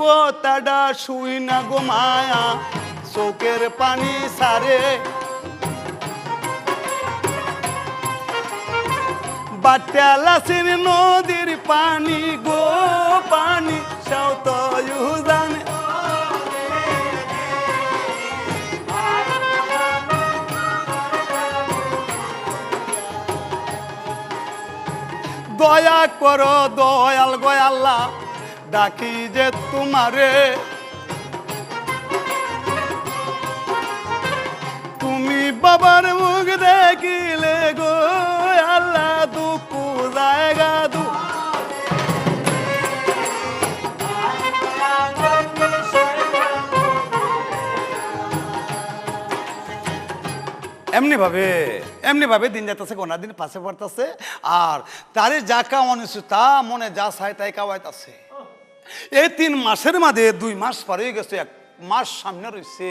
কথাটা শুই না গো মায়া, চোখের পানি সারে। বাটালাসির নদীর পানি গো পানি সাও তো দয়া করো দয়াল গয়াল্লাহ ডাকি যে তোমারে। তুমি বাবার মুখ দেখিলে গো, আল্লাহ দুঃখ জায়গা দু এমনি ভাবে এমনি ভাবে দিন যাইতেছে গোনা দিন পাশে পড়তেছে। আর তারে যা কামানিছে তা মনে যা চায় তাই কাওয়াইতেছে এই তিন মাসের মাঝে দুই মাস পরে গেছে, এক মাস সামনে রয়েছে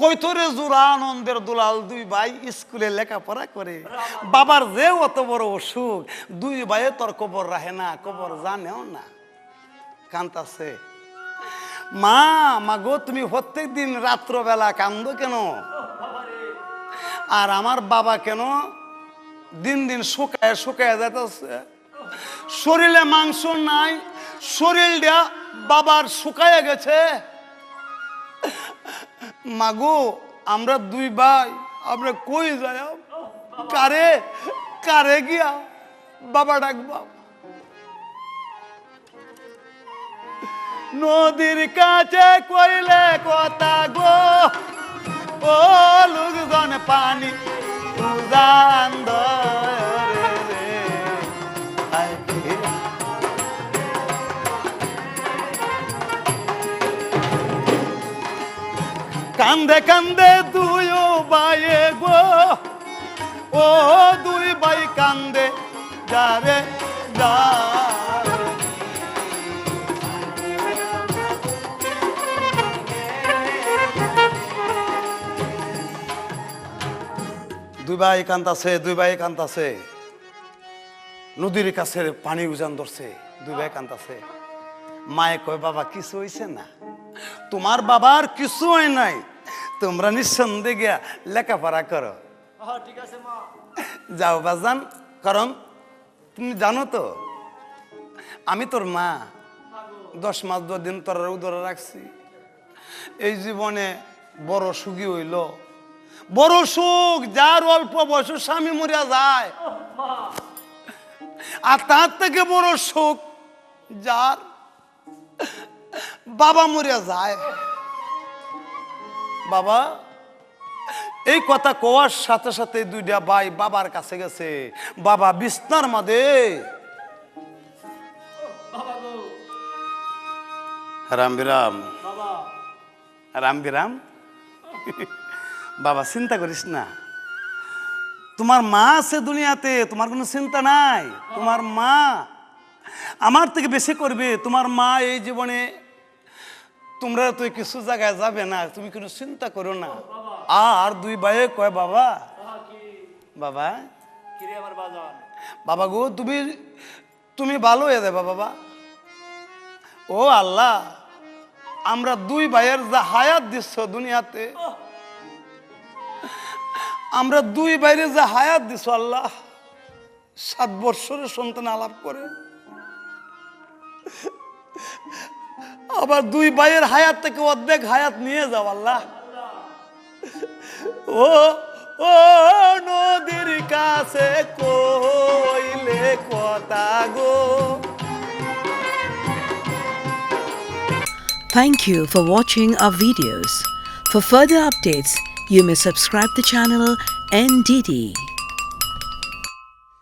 কৈতরে জোড়া আনন্দের দুলাল, দুই ভাই স্কুলে লেখাপড়া করে। বাবার যে অত বড় অসুখ, দুই ভাইয়ে তোর কবর রাহে না, কবর জানেও না। কান্তাছে মা মা গো তুমি প্রত্যেক দিন রাত্রবেলা কান্দো কেন? আর আমার বাবা কেন দিন দিন শুকায় শুকায় যাইতেছে? শরীরে মাংস নাই শরীরটা বাবার শুকায় গেছে। মাগো, আমরা দুই ভাই, আমরা কই যাই? কারে কারে গিয়া বাবা ডাকবা? নদীর কাছে কইলে কথা গো, ও লোকজন পানি, উজান কান্দে কান্দে দুই বাইয়ে গো। ও দুই বাই কান্দে, যারে যা দুই ভাই কান্তাছে দুই ভাই কান্তাছে নদীর কাছে পানি উজান ধরছে, দুই ভাই কান্তাছে মায়ে কয়, বাবা, কিছু হইছে না? তোমার বাবার কিছু হয় নাই। তোমরা নিঃসন্দেহে গিয়া লেখাপড়া করো। ঠিক আছে মা। যাও বাজান কারণ তুমি জানো তো আমি তোর মা। দশ মাস দশ দিন তোর উদরে রাখছি। এই জীবনে বড় সুখী হইল। বড় সুখ যার অল্প বয়স স্বামী মরিয়া যায়। আর তার থেকে বড় সুখ যার বাবা মরিয়া যায়। বাবা এই কথা কোয়ার সাথে সাথে দুইটা ভাই বাবার কাছে গেছে। বাবা বিছনার মাদে বাবা গো। রাম বিরাম। রাম বিরাম? বাবা চিন্তা করিস না। তোমার মা আছে দুনিয়াতে তোমার কোনো চিন্তা নাই। তোমার মা আমার থেকে বেশি করবে। তোমার মা এই জীবনে তোমরা তো কিছু জায়গায় যাবে না, তুমি কোনো চিন্তা করো না। আর দুই ভাইয়ে কয়, বাবা বাবা বাবা গো, তুমি তুমি ভালো হয়ে যাবে, বাবা। ও আল্লাহ, আমরা দুই ভাইয়ের যা হায়াত দিচ্ছ দুনিয়াতে, আমরা দুই বাইরে যা হায়াত দিছ আল্লাহ, সাত বৎসরের সন্তান আলাপ করে। আবার দুই ভাইয়ের হায়াত থেকে অর্ধেক হায়াত নিয়ে যাও আল্লাহ ও ও নদীর কাছে কইলে কথা গো Thank you for watching our videos. For further updates, you may subscribe the channel NDD.